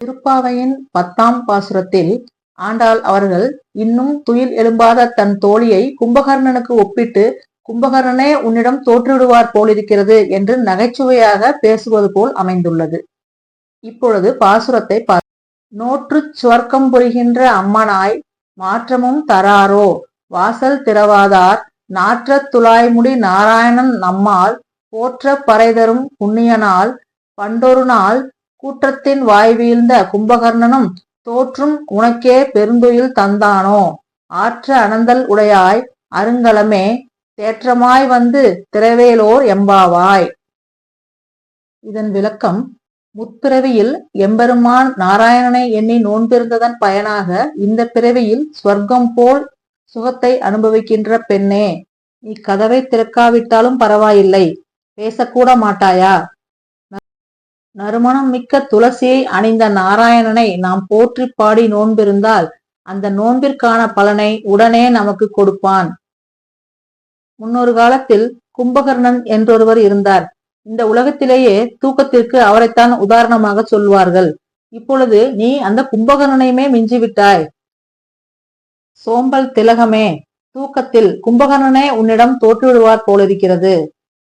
திருப்பாவையின் பத்தாம் பாசுரத்தில் ஆண்டாள் அவர்கள் இன்னும் துயில் எழும்பாத தன் தோழியை கும்பகர்ணனுக்கு ஒப்பிட்டு கும்பகர்ணனே உன்னிடம் தோற்றுவிடுவார் போலிருக்கிறது என்று நகைச்சுவையாக பேசுவது போல் அமைந்துள்ளது. இப்பொழுது பாசுரத்தை பார் நோற்று சுவர்க்கம் புரிகின்ற அம்மனாய் மாற்றமும் தராரோ வாசல் திறவாதார் நாற்ற துளாய்முடி நாராயணன் நம்மால் போற்ற பறைதரும் புண்ணியனால் பண்டொரு நாள் கூற்றத்தின் வாய் வீழ்ந்த கும்பகர்ணனும் தோற்றும் உனக்கே பெருந்துயில் தந்தானோ? ஆற்ற அனந்தல் உடையாய் அருங்கலமே தேற்றமாய் வந்து திரவேலோர் எம்பாவாய். இதன் விளக்கம் முற்பிறவியில் எம்பெருமான் நாராயணனை எண்ணி நோன்பிருந்ததன் பயனாக இந்த பிறவியில் ஸ்வர்க்கம் போல் சுகத்தை அனுபவிக்கின்ற பெண்ணே நீ கதவை திறக்காவிட்டாலும் பரவாயில்லை பேசக்கூட மாட்டாயா? நறுமணம் மிக்க துளசியை அணிந்த நாராயணனை நாம் போற்றி பாடி நோன்பிருந்தால் அந்த நோன்பிற்கான பலனை உடனே நமக்கு கொடுப்பான். முன்னொரு காலத்தில் கும்பகர்ணன் என்றொருவர் இருந்தார். இந்த உலகத்திலேயே தூக்கத்திற்கு அவரைத்தான் உதாரணமாக சொல்வார்கள். இப்பொழுது நீ அந்த கும்பகர்ணனையுமே மிஞ்சிவிட்டாய். சோம்பல் திலகமே தூக்கத்தில் கும்பகர்ணனே உன்னிடம் தோற்றுவிடுவார் போலிருக்கிறது.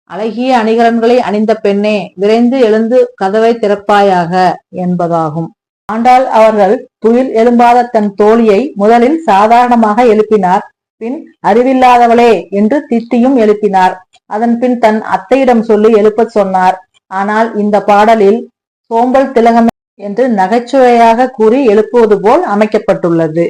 அழகிய அணிகலன்களை அணிந்த பெண்ணே விரைந்து எழுந்து கதவை திறப்பாயாக என்பதாகும். ஆண்டாள் அவர்கள் துயில் எழும்பாத தன் தோழியை முதலில் சாதாரணமாக எழுப்பினார். பின் அறிவில்லாதவளே என்று திட்டியும் எழுப்பினார். அதன் பின் தன் அத்தையிடம் சொல்லி எழுப்பச் சொன்னார். ஆனால் இந்த பாடலில் சோம்பல் திலகம் என்று நகைச்சுவையாக கூறி எழுப்புவது போல் அமைக்கப்பட்டுள்ளது.